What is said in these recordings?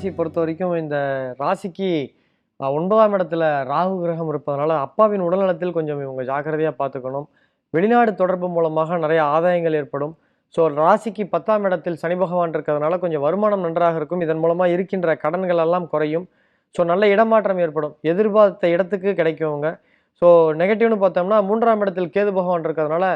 ராசியை பொறுத்த வரைக்கும் இந்த ராசிக்கு ஒன்பதாம் இடத்துல ராகு கிரகம் இருப்பதனால அப்பாவின் உடல்நலத்தில் கொஞ்சம் இவங்க ஜாக்கிரதையாக பார்த்துக்கணும். வெளிநாடு தொடர்பு மூலமாக நிறைய ஆதாயங்கள் ஏற்படும். ஸோ ராசிக்கு பத்தாம் இடத்தில் சனி பகவான் இருக்கிறதுனால கொஞ்சம் வருமானம் நன்றாக இருக்கும். இதன் மூலமாக இருக்கின்ற கடன்கள் எல்லாம் குறையும். ஸோ நல்ல இடமாற்றம் ஏற்படும். எதிர்பார்த்த இடத்துக்கு கிடைக்குவங்க ஸோ நெகட்டிவ்னு பார்த்தோம்னா மூன்றாம் இடத்தில் கேது பகவான் இருக்கிறதுனால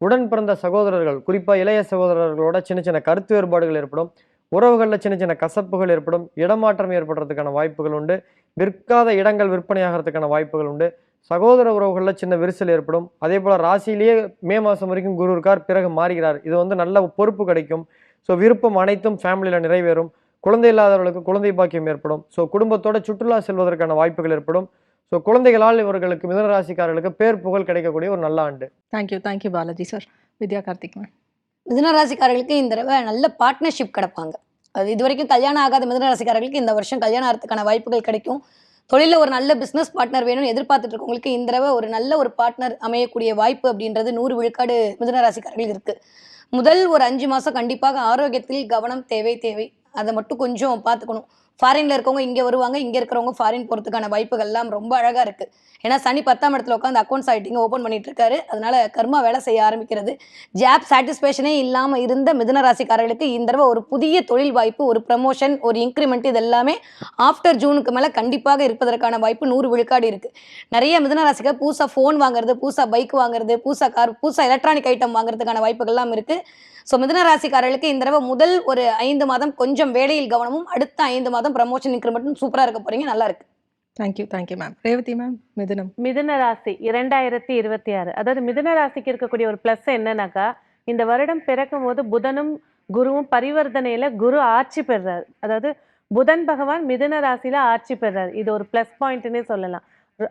உடன் பிறந்த சகோதரர்கள் குறிப்பாக இளைய சகோதரர்களோட சின்ன சின்ன கருத்து வேறுபாடுகள் ஏற்படும். உறவுகளில் சின்ன சின்ன கசப்புகள் ஏற்படும் இடமாற்றம் ஏற்படுறதுக்கான வாய்ப்புகள் உண்டு. விற்காத இடங்கள் விற்பனையாகிறதுக்கான வாய்ப்புகள் உண்டு. சகோதர உறவுகளில் சின்ன விரிசல் ஏற்படும். அதே போல் ராசியிலேயே மே மாதம் வரைக்கும் குரு இருக்கார் பிறகு மாறுகிறார். இது வந்து நல்ல பொறுப்பு கிடைக்கும். ஸோ விருப்பம் அனைத்தும் ஃபேமிலியில் நிறைவேறும். குழந்தை இல்லாதவர்களுக்கு குழந்தை பாக்கியம் ஏற்படும். ஸோ குடும்பத்தோட சுற்றுலா செல்வதற்கான வாய்ப்புகள் ஏற்படும். ஸோ குழந்தைகளால் இவர்களுக்கு மிதன ராசிக்காரர்களுக்கு பேர் புகழ் கிடைக்கக்கூடிய ஒரு நல்ல ஆண்டு. Thank you thank you Balaji sir Vidya Karthik ma'am. மிதனராசிக்காரர்களுக்கு இந்த தடவை நல்ல பார்ட்னர்ஷிப் கிடப்பாங்க. அது இது வரைக்கும் கல்யாணம் ஆகாத மிதனராசிக்காரர்களுக்கு இந்த வருஷம் கல்யாணம் ஆகிறதுக்கான வாய்ப்புகள் கிடைக்கும். தொழிலில் ஒரு நல்ல பிஸ்னஸ் பார்ட்னர் வேணும்னு எதிர்பார்த்துட்டு இருக்கவங்களுக்கு இந்த தடவை ஒரு நல்ல ஒரு பார்ட்னர் அமையக்கூடிய வாய்ப்பு அப்படின்றது நூறு விழுக்காடு மிதனராசிக்காரர்கள் இருக்குது இருக்கு. முதல் ஒரு அஞ்சு மாதம் கண்டிப்பாக ஆரோக்கியத்தில் கவனம் தேவை தேவை. அதை மட்டும் கொஞ்சம் பார்த்துக்கணும். ஃபாரின்ல இருக்கவங்க இங்கே வருவாங்க இங்கே இருக்கிறவங்க ஃபாரின் போகிறதுக்கான வாய்ப்புகள் எல்லாம் ரொம்ப அழகாக இருக்கு. ஏன்னா சனி பத்தாம் இடத்துல உட்காந்து அக்கௌண்ட்ஸ் ஆகிட்டிங்க ஓப்பன் பண்ணிட்டு இருக்காரு. அதனால கர்மா வேலை செய்ய ஆரம்பிக்கிறது. ஜாப் சாட்டிஸ்ஃபேக்ஷனே இல்லாமல் இருந்த மிதன ராசிக்காரர்களுக்கு இந்த தடவை ஒரு புதிய தொழில் வாய்ப்பு ஒரு ப்ரமோஷன் ஒரு இன்க்ரிமெண்ட் இது எல்லாமே ஆஃப்டர் ஜூனுக்கு மேலே கண்டிப்பாக இருப்பதற்கான வாய்ப்பு நூறு விழுக்காடு இருக்குது நிறைய மிதன ராசிக்கு புதுசாக ஃபோன் வாங்குறது புதுசாக பைக் வாங்குறது புதுசாக கார் புதுசாக எலக்ட்ரானிக் ஐட்டம் வாங்குறதுக்கான வாய்ப்புகள்லாம் இருக்குது ஸோ மிதன ராசிக்காரர்களுக்கு இந்த தடவை முதல் ஒரு ஐந்து மாதம் கொஞ்சம் வேலையில் கவனமும் அடுத்த ஐந்து மாதம் ப்ரமோஷன் இன்க்ரிமெண்ட்டும் சூப்பராக இருக்க போறீங்க நல்லா இருக்கு. Thank you thank you ma'am Revathi ma'am மிதுனம். மிதுன ராசி இரண்டாயிரத்தி இருபத்தி ஆறு. அதாவது மிதுன ராசிக்கு இருக்கக்கூடிய ஒரு ப்ளஸ் என்னன்னாக்கா இந்த வருடம் பிறக்கும் போது புதனும் குருவும் பரிவர்த்தனையில குரு ஆட்சி பெறுறாரு. அதாவது புதன் பகவான் மிதுன ராசியில ஆட்சி பெறுறாரு. இது ஒரு ப்ளஸ் பாயிண்ட்னே சொல்லலாம்.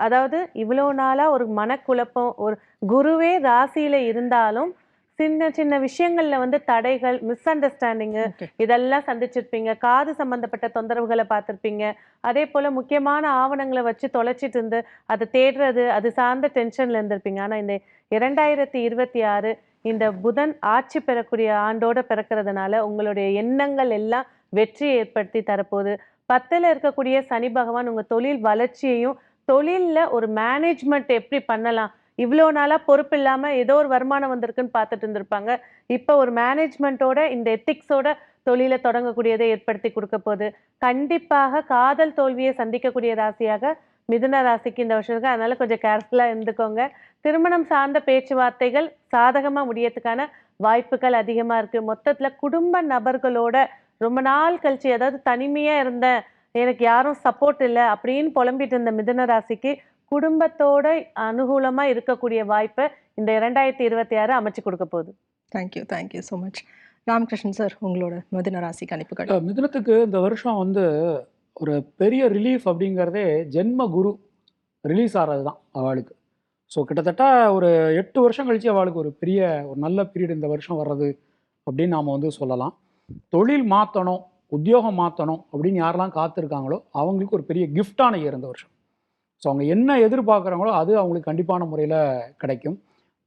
அதாவது இவ்வளோ நாளா ஒரு மனக்குழப்பம் ஒரு குருவே ராசியில இருந்தாலும் சின்ன சின்ன விஷயங்கள்ல வந்து தடைகள் மிஸ் அண்டர்ஸ்டாண்டிங்கு இதெல்லாம் சந்திச்சிருப்பீங்க. காது சம்பந்தப்பட்ட தொந்தரவுகளை பார்த்துருப்பீங்க. அதே போல முக்கியமான ஆவணங்களை வச்சு தொலைச்சிட்டு இருந்து அதை தேடுறது அது சார்ந்த டென்ஷன்ல இருந்திருப்பீங்க. ஆனா இந்த இரண்டாயிரத்தி இருபத்தி ஆறு இந்த புதன் ஆட்சி பெறக்கூடிய ஆண்டோட பிறக்கிறதுனால உங்களுடைய எண்ணங்கள் எல்லாம் வெற்றி ஏற்படுத்தி தரப்போகுது. பத்துல இருக்கக்கூடிய சனி பகவான் உங்க தொழில் வளர்ச்சியையும் தொழில்ல ஒரு மேனேஜ்மெண்ட் எப்படி பண்ணலாம் இவ்வளோ நாளாக பொறுப்பு இல்லாமல் ஏதோ ஒரு வருமானம் வந்திருக்குன்னு பார்த்துட்டு இருந்திருப்பாங்க. இப்போ ஒரு மேனேஜ்மெண்ட்டோட இந்த எத்திக்ஸோட தொழிலை தொடங்கக்கூடியதை ஏற்படுத்தி கொடுக்க போகுது. கண்டிப்பாக காதல் தோல்வியை சந்திக்கக்கூடிய ராசியாக மிதுன ராசிக்கு இந்த வருஷம் இருக்கு. அதனால கொஞ்சம் கேர்ஃபுல்லாக இருந்துக்கோங்க. திருமணம் சார்ந்த பேச்சுவார்த்தைகள் சாதகமாக முடியறதுக்கான வாய்ப்புகள் அதிகமாக இருக்கு. மொத்தத்தில் குடும்ப நபர்களோட ரொம்ப நாள் கழிச்சு அதாவது தனிமையாக இருந்தேன். எனக்கு யாரும் சப்போர்ட் இல்லை. அப்படின்னு புலம்பிட்டு இருந்த மிதுன ராசிக்கு குடும்பத்தோட அனுகூலமா இருக்கக்கூடிய வாய்ப்பை இந்த இரண்டாயிரத்தி இருபத்தி ஆறு அமைச்சு கொடுக்க போகுது. Thank you thank you so much Ramakrishnan sir உங்களோட மிதுன ராசி கணிப்புகள் மிதுனத்துக்கு இந்த வருஷம் வந்து ஒரு பெரிய ரிலீஃப் அப்படிங்கிறதே ஜென்ம குரு ரிலீஸ் ஆகிறது தான் அவளுக்கு. ஸோ கிட்டத்தட்ட ஒரு எட்டு வருஷம் கழிச்சு அவளுக்கு ஒரு பெரிய ஒரு நல்ல பீரியட் இந்த வருஷம் வர்றது அப்படின்னு நாம் வந்து சொல்லலாம். தொழில் மாற்றணும் உத்தியோகம் மாற்றணும் அப்படின்னு யாரெல்லாம் காத்திருக்காங்களோ அவங்களுக்கு ஒரு பெரிய கிஃப்டான இயர் இந்த வருஷம். ஸோ அவங்க என்ன எதிர்பார்க்குறாங்களோ அது அவங்களுக்கு கண்டிப்பான முறையில் கிடைக்கும்.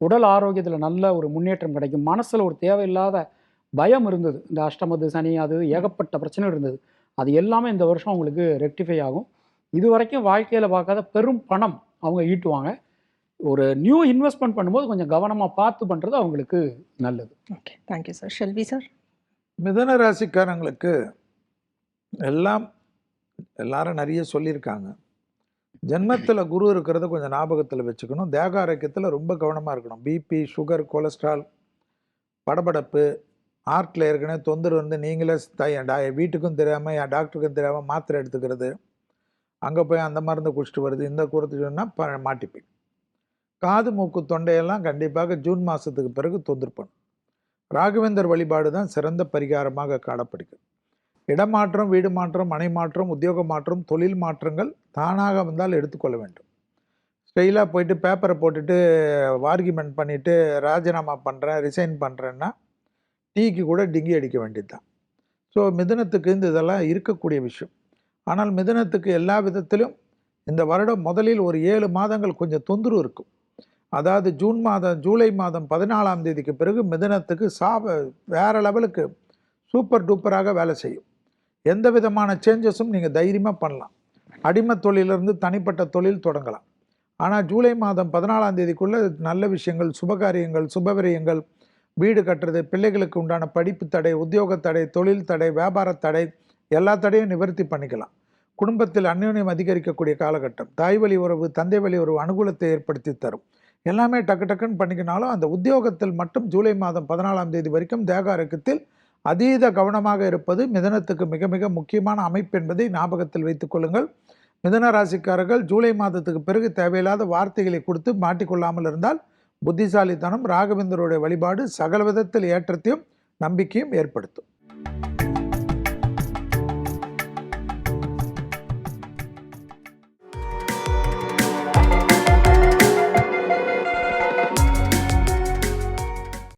உடல் ஆரோக்கியத்தில் நல்ல ஒரு முன்னேற்றம் கிடைக்கும். மனசில் ஒரு தேவையில்லாத பயம் இருந்தது. இந்த அஷ்டமது சனி அது ஏகப்பட்ட பிரச்சனை இருந்தது. அது எல்லாமே இந்த வருஷம் அவங்களுக்கு ரெக்டிஃபை ஆகும். இது வரைக்கும் வாழ்க்கையில் பார்க்காத பெரும் பணம் அவங்க ஈட்டுவாங்க. ஒரு நியூ இன்வெஸ்ட்மெண்ட் பண்ணும்போது கொஞ்சம் கவனமாக பார்த்து பண்ணுறது அவங்களுக்கு நல்லது. Okay thank you sir Selvi sir மிதன ராசிக்காரங்களுக்கு எல்லாம் எல்லாரும் நிறைய சொல்லியிருக்காங்க. ஜென்மத்தில் குரு இருக்கிறத கொஞ்சம் ஞாபகத்தில் வச்சுக்கணும். தேக ஆரோக்கியத்தில் ரொம்ப கவனமாக இருக்கணும். பிபி சுகர் கொலஸ்ட்ரால் படபடப்பு ஹார்ட்டில் ஏற்கனவே தொந்தரவு வந்து நீங்களே த- டா- வீட்டுக்கும் தெரியாமல் என் டாக்டருக்கும் தெரியாமல் மாத்திரை எடுத்துக்கிறது. அங்கே போய் அந்த மருந்து குடிச்சிட்டு வருது. இந்த குறத்து சொன்னால் ப காது மூக்கு தொண்டையெல்லாம் கண்டிப்பாக ஜூன் மாதத்துக்கு பிறகு தொந்தரப்பணும் ராகவேந்தர் வழிபாடு தான் சிறந்த பரிகாரமாக காணப்படுகிறது. இடமாற்றம் வீடு மாற்றம் மனை மாற்றம் உத்தியோக மாற்றம் தொழில் மாற்றங்கள் தானாக வந்தால் எடுத்துக்கொள்ள வேண்டும். ஸ்டெயிலாக போயிட்டு பேப்பரை போட்டுட்டு ஆர்கியூமெண்ட் பண்ணிவிட்டு ராஜினாமா பண்ணுறேன் ரிசைன் பண்ணுறேன்னா டீக்கு கூட டிங்கி அடிக்க வேண்டியது தான் ஸோ மிதனத்துக்கு இந்த இதெல்லாம் இருக்கக்கூடிய விஷயம். ஆனால் மிதனத்துக்கு எல்லா விதத்திலும் இந்த வருடம் முதலில் ஒரு ஏழு மாதங்கள் கொஞ்சம் தொந்தரவு இருக்கும். அதாவது ஜூன் மாதம் ஜூலை மாதம் பதினாலாம் தேதிக்கு பிறகு மிதனத்துக்கு சாப வேறு லெவலுக்கு சூப்பர் டூப்பராக வேலை செய்யும். எந்த விதமான சேஞ்சஸும் நீங்கள் தைரியமாக பண்ணலாம். அடிமை தொழிலிருந்து தனிப்பட்ட தொழில் தொடங்கலாம். ஆனால் ஜூலை மாதம் பதினாலாம் தேதிக்குள்ளே நல்ல விஷயங்கள் சுபகாரியங்கள் சுபவிரயங்கள் வீடு கட்டுறது பிள்ளைகளுக்கு உண்டான படிப்பு தடை உத்தியோக தடை தொழில் தடை வியாபார தடை எல்லா தடையும் நிவர்த்தி பண்ணிக்கலாம். குடும்பத்தில் அந்யோன்யம் அதிகரிக்கக்கூடிய காலகட்டம் தாய் வழி உறவு தந்தை வழி உறவு அனுகூலத்தை ஏற்படுத்தி தரும். எல்லாமே டக்கு டக்குன்னு பண்ணிக்கினாலும் அந்த உத்தியோகத்தில் மட்டும் ஜூலை மாதம் பதினாலாம் தேதி வரைக்கும் தேக அரக்கத்தில் அதீத கவனமாக இருப்பது மிதனத்துக்கு மிக மிக முக்கியமான அமைப்பு என்பதை ஞாபகத்தில் வைத்துக் கொள்ளுங்கள். மிதன ராசிக்காரர்கள் ஜூலை மாதத்துக்கு பிறகு தேவையில்லாத வார்த்தைகளை கொடுத்து மாட்டிக்கொள்ளாமல் இருந்தால் புத்திசாலித்தனம் ராகவேந்தருடைய வழிபாடு சகல விதத்தில் ஏற்றத்தையும் நம்பிக்கையும் ஏற்படுத்தும்.